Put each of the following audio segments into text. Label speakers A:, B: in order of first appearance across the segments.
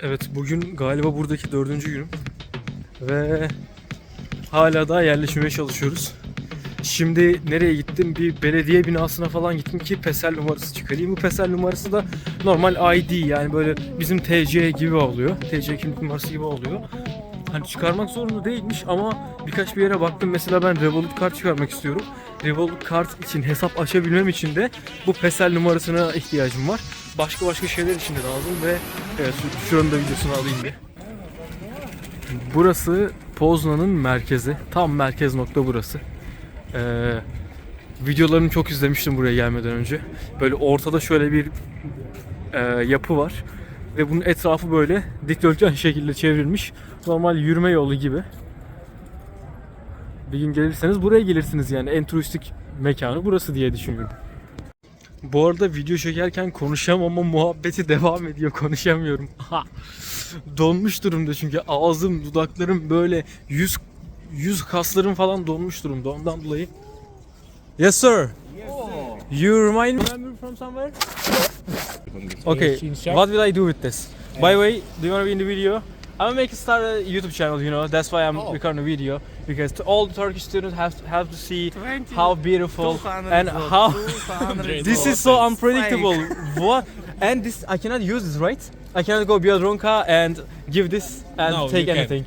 A: Evet bugün galiba buradaki dördüncü günüm. Ve hala daha yerleşmeye çalışıyoruz. Şimdi nereye gittim? Bir belediye binasına falan gittim ki PESEL numarası çıkarayım. Bu PESEL numarası da normal ID yani böyle bizim TC gibi oluyor. TC kimlik numarası gibi oluyor. Hani çıkarmak zorunda değilmiş ama birkaç bir yere baktım. Mesela ben Revolut kart çıkarmak istiyorum. Revolut kart için hesap açabilmem için de bu PESEL numarasına ihtiyacım var. Başka başka şeyler için de lazım ve evet şu- şuranın da videosunu alayım bir. Burası Poznan'ın merkezi. Tam merkez nokta burası. Ee, videolarını çok izlemiştim buraya gelmeden önce. Böyle ortada şöyle bir e, yapı var. Ve bunun etrafı böyle dikdörtgen şekilde çevrilmiş. Normal yürüme yolu gibi. Bir gün gelirseniz buraya gelirsiniz yani. En turistik mekanı burası diye düşünüyorum. Bu arada video çekerken konuşamama muhabbeti devam ediyor. Konuşamıyorum. Donmuş durumda çünkü ağzım, dudaklarım böyle yüz yüz kaslarım falan donmuş durumda. Ondan dolayı. Yes sir. You remind me from somewhere? Okay. What will I do with this? By the way, do you want to be in the video? I'm gonna make a start a YouTube channel, you know. That's why I'm recording a video because to all the Turkish students have to, have to see how beautiful and how this is so unpredictable. what? And this I cannot use this, right? I cannot go Biedronka and give this and
B: No,
A: take
B: you can.
A: anything.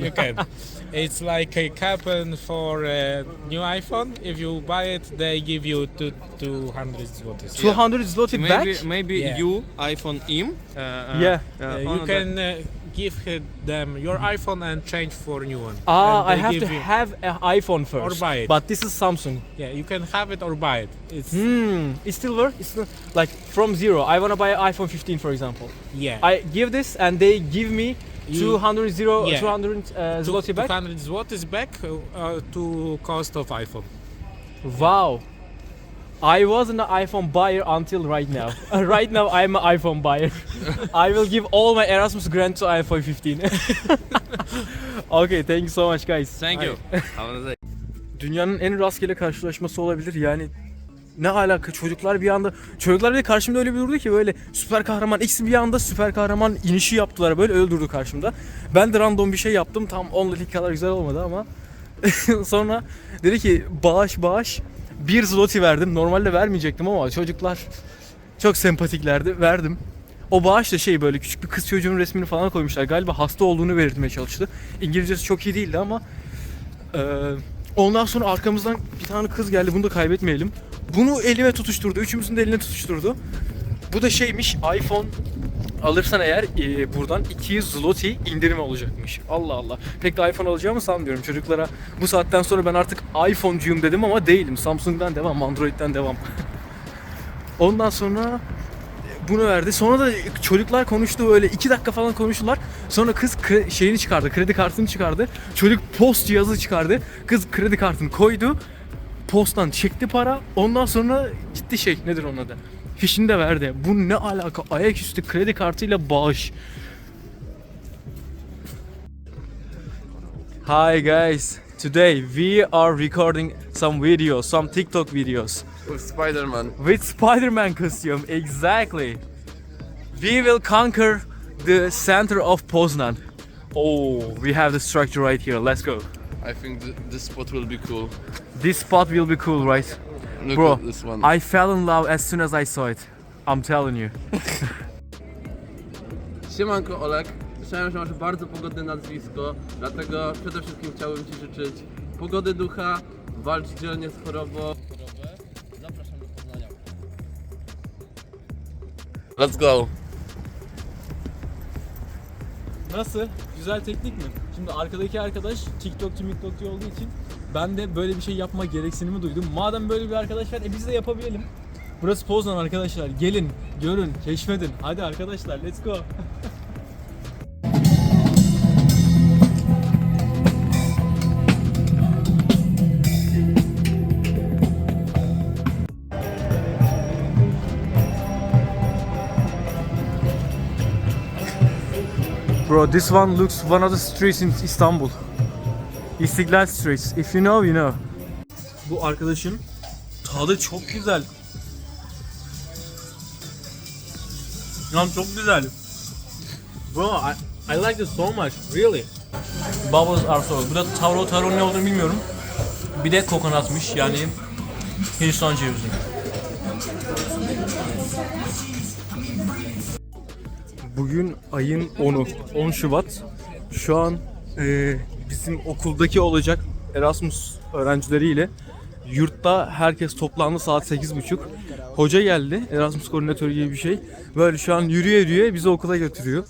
B: you can. It's like a coupon for a new iPhone. If you buy it, they give you two, 200 zlotys.
A: 200 zloty
C: Maybe
A: back?
C: maybe
B: Yeah.
C: you iPhone im. Uh, uh,
A: Yeah.
C: uh,
B: Uh, you can uh, give them your iPhone and change for a new one.
A: Ah, I have to
B: you-
A: have an iPhone first.
B: Or buy it.
A: But this is Samsung.
B: Yeah, you can have it or buy it. It's
A: Hmm. It still works? It's still, like from zero. I wanna buy an iPhone 15 for example.
B: yeah.
A: I give this and they give me
B: You-
A: 200 zero,
B: Yeah.
A: 200 uh, zloty back.
B: 200 zlotys back uh, to cost of iPhone.
A: Wow. I wasn't an iPhone buyer until right now. right now I'm an iPhone buyer. I will give all my Erasmus grant to iPhone 15. okay, thank you so much guys.
C: Thank you. Have a nice day.
A: Dünyanın en rastgele karşılaşması olabilir yani. Ne alaka çocuklar bir anda çocuklar bir de karşımda öyle bir durdu ki böyle süper kahraman X bir anda süper kahraman inişi yaptılar böyle öyle durdu karşımda. Ben de random bir şey yaptım tam 10 dakika kadar güzel olmadı ama sonra dedi ki bağış bağış bir zloty verdim normalde vermeyecektim ama çocuklar çok sempatiklerdi verdim. O bağış da şey böyle küçük bir kız çocuğun resmini falan koymuşlar. Galiba hasta olduğunu belirtmeye çalıştı. İngilizcesi çok iyi değildi ama eee, ondan sonra arkamızdan bir tane kız geldi. Bunu da kaybetmeyelim. Bunu elime tutuşturdu. Üçümüzün de eline tutuşturdu. Bu da şeymiş iPhone alırsan eğer eee, buradan 200 zloty indirim olacakmış. Allah Allah. Pek de iPhone alacağımı sanmıyorum. Çocuklara bu saatten sonra ben artık iPhone'cuyum dedim ama değilim. Samsung'dan devam, Android'den devam. Ondan sonra bunu verdi. Sonra da çocuklar konuştu böyle iki dakika falan konuştular. Sonra kız şeyini çıkardı, kredi kartını çıkardı. Çocuk post cihazı çıkardı. Kız kredi kartını koydu. Posttan çekti para. Ondan sonra gitti şey nedir onun adı? Fişini de verdi. Bu ne alaka? Ayaküstü kredi kartıyla bağış. Hi guys. Today we are recording some videos, some TikTok videos.
C: With Spider-Man.
A: with Spider-Man costume. Exactly. We will conquer the center of Poznan. Oh, we have the structure right here. Let's go.
C: I think th- this spot will be cool.
A: This spot will be cool, right?
C: Look
A: Bro,
C: at this one.
A: I fell in love as soon as I saw it. I'm telling you.
D: Siemanko Olek, słyszałem, że masz bardzo pogodne nazwisko, dlatego przede wszystkim chciałbym Ci życzyć pogody ducha, walczyć dzielnie z chorobą. Zapraszam do Poznania.
C: Let's go.
A: Nasıl? Güzel teknik mi? Şimdi arkadaki arkadaş TikTokçu miktokçu olduğu için ben de böyle bir şey yapma gereksinimi duydum. Madem böyle bir arkadaş var e biz de yapabilelim. Burası Poznan arkadaşlar. Gelin, görün, keşfedin. Hadi arkadaşlar let's go. Bro, this one looks one of the streets in Istanbul. İstiklal Streets. If you know, you know. Bu arkadaşın tadı çok güzel. Lan çok güzel. Bro, I, I like this so much, really. Bubbles are so. Bu da taro taro ne olduğunu bilmiyorum. Bir de kokonatmış yani Hindistan cevizi. Bugün ayın 10'u, 10 Şubat. Şu an e, bizim okuldaki olacak Erasmus öğrencileriyle yurtta herkes toplandı saat 8.30. Hoca geldi, Erasmus koordinatörü gibi bir şey. Böyle şu an yürüye yürüye bizi okula götürüyor.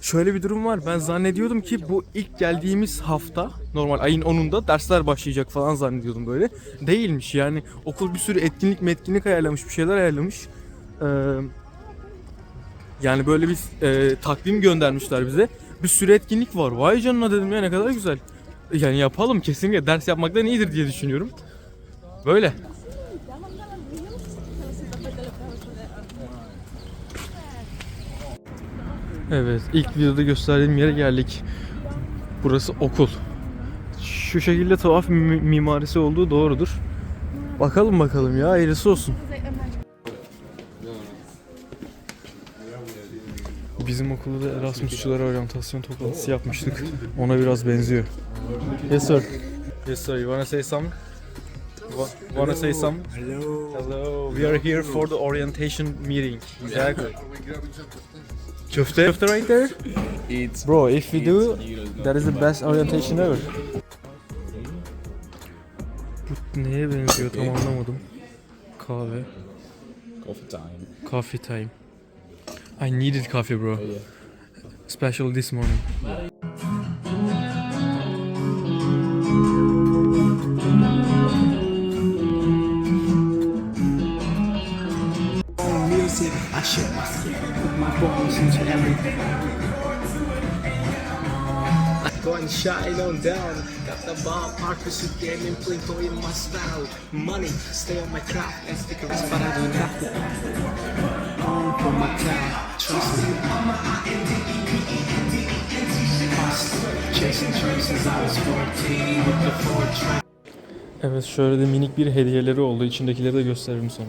A: Şöyle bir durum var. Ben zannediyordum ki bu ilk geldiğimiz hafta normal ayın 10'unda dersler başlayacak falan zannediyordum böyle. Değilmiş yani okul bir sürü etkinlik metkinlik ayarlamış bir şeyler ayarlamış. Ee, yani böyle bir e, takvim göndermişler bize. Bir sürü etkinlik var. Vay canına dedim ya ne kadar güzel. Yani yapalım kesinlikle ders yapmaktan iyidir diye düşünüyorum. Böyle. Evet, ilk videoda gösterdiğim yere geldik. Burası okul. Şu şekilde tuhaf mimarisi olduğu doğrudur. Bakalım bakalım ya, hayırlısı olsun. Bizim okulda da Erasmusçulara oryantasyon toplantısı yapmıştık. Ona biraz benziyor. Yes sir. Yes sir, you wanna say something? Wa- Wanna say something? Hello. Hello. We are here for the orientation meeting. Exactly. Köfte. Köfte right there?
C: Eat.
A: Bro, if we do, that is the best orientation ever. Bu neye benziyor tam anlamadım. Kahve.
B: Coffee time.
A: Coffee time. I needed coffee bro. Oh, Special this morning.
E: music. I shake my skin, put my bones into everything. Going shine on down. Got the bar partners who came in plinko in my style. Money, stay on my craft and stick around, but I do nothing. On my town, trust me. Hustler, Chasing dreams since I was 14 with the four track.
A: Evet şöyle de minik bir hediyeleri oldu. İçindekileri de gösteririm sonra.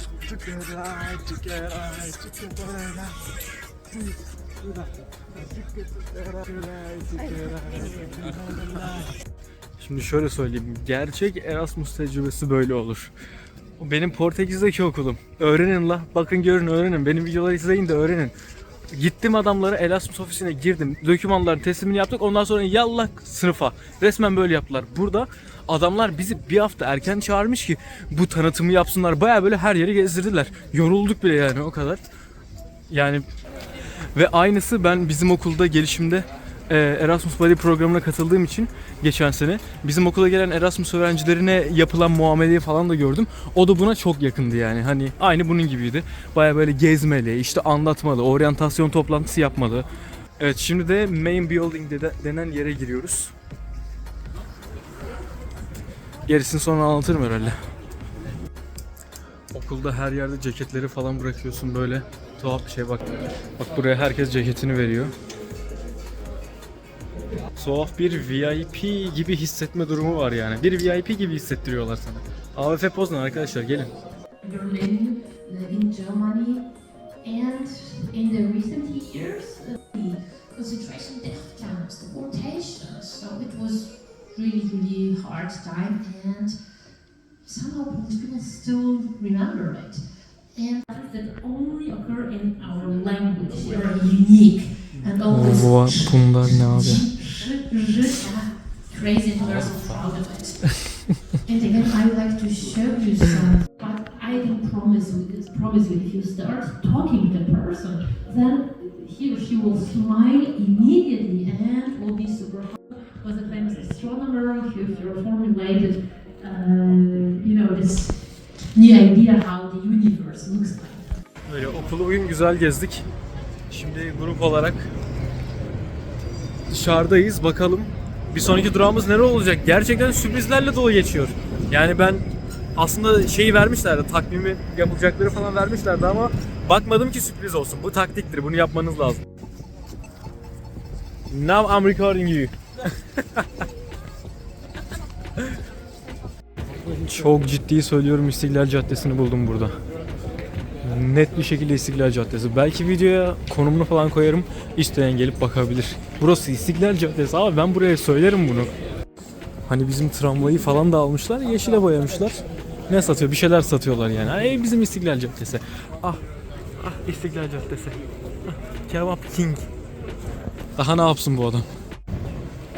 A: Şimdi şöyle söyleyeyim. Gerçek Erasmus tecrübesi böyle olur. Benim Portekiz'deki okulum. Öğrenin la. Bakın görün öğrenin. Benim videoları izleyin de öğrenin. Gittim adamlara Erasmus ofisine girdim. Dokümanların teslimini yaptık. Ondan sonra yallah sınıfa. Resmen böyle yaptılar. Burada adamlar bizi bir hafta erken çağırmış ki bu tanıtımı yapsınlar. Baya böyle her yeri gezdirdiler. Yorulduk bile yani o kadar. Yani ve aynısı ben bizim okulda gelişimde e, Erasmus Buddy programına katıldığım için geçen sene bizim okula gelen Erasmus öğrencilerine yapılan muameleyi falan da gördüm. O da buna çok yakındı yani. Hani aynı bunun gibiydi. Baya böyle gezmeli, işte anlatmalı, oryantasyon toplantısı yapmalı. Evet şimdi de main building de- denen yere giriyoruz. Gerisini sonra anlatırım herhalde. Okulda her yerde ceketleri falan bırakıyorsun böyle. Tuhaf bir şey bak. Bak buraya herkes ceketini veriyor. Tuhaf bir VIP gibi hissetme durumu var yani. Bir VIP gibi hissettiriyorlar sana. AVF Poznan arkadaşlar gelin.
F: Berlin, in and somehow people still remember it. And that only occur in our language, very unique. And all this
A: Bu, bunlar ne
F: crazy and so proud of it. and again, I would like to show you some, but I can promise you promise you if you start talking to the person, then he or she will smile immediately and will be super happy. Was a famous astronomer who formulated, uh, you know, this new idea how the universe looks like.
A: Böyle okulu bugün güzel gezdik. Şimdi grup olarak dışarıdayız. Bakalım bir sonraki durağımız nere olacak? Gerçekten sürprizlerle dolu geçiyor. Yani ben aslında şeyi vermişlerdi, takvimi yapılacakları falan vermişlerdi ama bakmadım ki sürpriz olsun. Bu taktiktir, bunu yapmanız lazım. Now I'm recording you. Çok ciddi söylüyorum İstiklal Caddesi'ni buldum burada. Net bir şekilde İstiklal Caddesi. Belki videoya konumunu falan koyarım. İsteyen gelip bakabilir. Burası İstiklal Caddesi. Abi ben buraya söylerim bunu. Hani bizim tramvayı falan da almışlar. Yeşile boyamışlar. Ne satıyor? Bir şeyler satıyorlar yani. Hani bizim İstiklal Caddesi. Ah. Ah İstiklal Caddesi. Ah, Kebap King. Daha ne yapsın bu adam?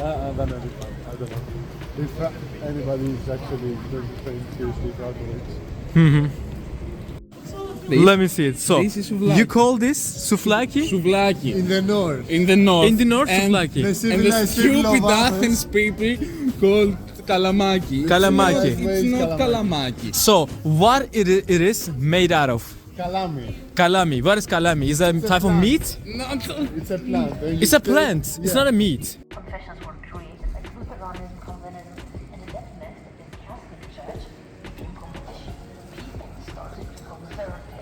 G: Uh, uh, then I don't know. If uh, anybody is actually very seriously about it.
A: Hı hı. Let me see it. So,
B: This is souvlaki.
A: you call this souvlaki?
B: Souvlaki.
G: In the north.
B: In the north.
A: In the north,
B: and,
A: souvlaki.
G: The
B: And the
G: civilized people
B: stupid
G: of
B: Athens people called kalamaki. It's
A: Kalamaki.
B: not- It's not kalamaki.
A: So, what it, i- it is made out of?
G: Kalami.
A: Kalami. What is kalami? Is that a type of meat?
B: Not
G: It's a plant.
A: It's a plant.
G: take-
A: It's not a meat.
H: Confessions were there.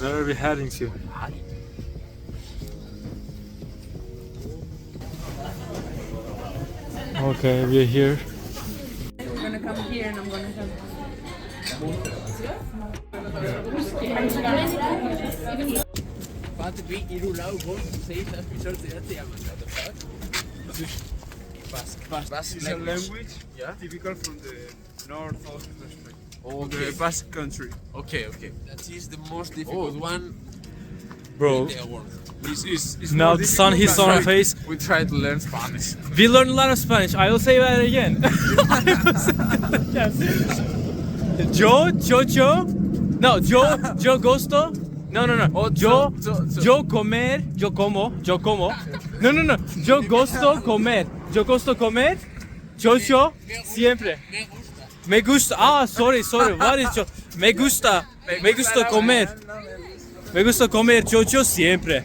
A: Where are we heading to? Okay, we're here.
I: I'm gonna come here and I'm gonna have
C: Basque
G: It's a language typical from the north of the
C: Oh,
G: the Basque country.
C: Okay, okay. That is the most oh, difficult one
A: Bro,
C: in the world.
G: It's, it's, it's
A: now the sun hits on our face.
C: We try to learn Spanish.
A: We learn a lot of Spanish. I will say that again. yes. Joe, Jojo, no, Joe, Joe Gusto. No, no, no.
C: Oh,
A: Yo,
C: Jo- Jo- Jo-
A: yo comer, yo como, yo como. No, no, no. Yo gusto comer, yo gusto comer. Yo, yo, siempre. Me gusta. Ah, sorry, sorry. What is yo? Me gusta, me gusta comer. Me gusta comer yo siempre.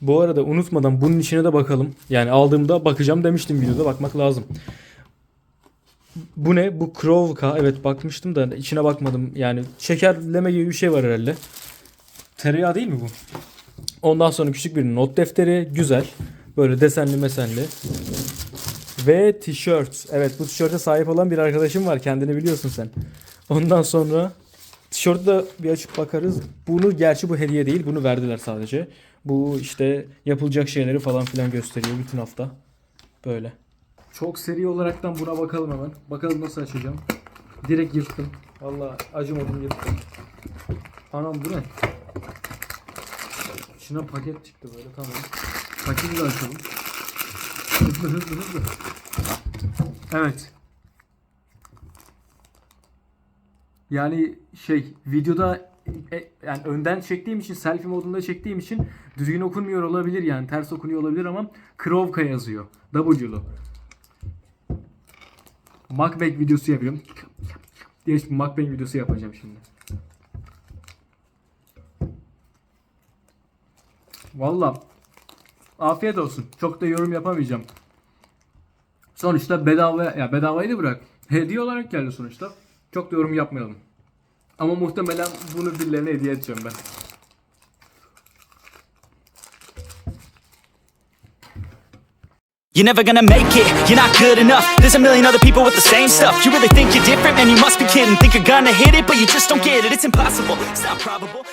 A: Bu arada unutmadan bunun içine de bakalım. Yani aldığımda bakacağım demiştim videoda bakmak lazım. Bu ne? Bu Krovka. Evet bakmıştım da içine bakmadım. Yani şekerleme gibi bir şey var herhalde. Tereyağı değil mi bu? Ondan sonra küçük bir not defteri. Güzel. Böyle desenli mesenli. Ve tişört. Evet bu tişörte sahip olan bir arkadaşım var. Kendini biliyorsun sen. Ondan sonra tişörtü de bir açıp bakarız. Bunu gerçi bu hediye değil. Bunu verdiler sadece. Bu işte yapılacak şeyleri falan filan gösteriyor bütün hafta. Böyle. Çok seri olaraktan buna bakalım hemen. Bakalım nasıl açacağım. Direkt yırttım. Vallahi acımadım yırttım. Anam bu ne? İçinden paket çıktı böyle tamam. Paketi de açalım. Evet. Yani şey videoda e, yani önden çektiğim için selfie modunda çektiğim için düzgün okunmuyor olabilir yani ters okunuyor olabilir ama Krovka yazıyor. W'lu. Mukbang videosu yapıyorum. Diye şimdi mukbang videosu yapacağım şimdi. Valla afiyet olsun. Çok da yorum yapamayacağım. Sonuçta bedava ya bedavaydı bırak. Hediye olarak geldi sonuçta. Çok da yorum yapmayalım. Ama muhtemelen bunu birilerine hediye edeceğim ben.
J: You're never gonna make it, you're not good enough There's a million other people with the same stuff You really think you're different, man, you must be kidding Think you're gonna hit it, but you just don't get it It's impossible, it's not probable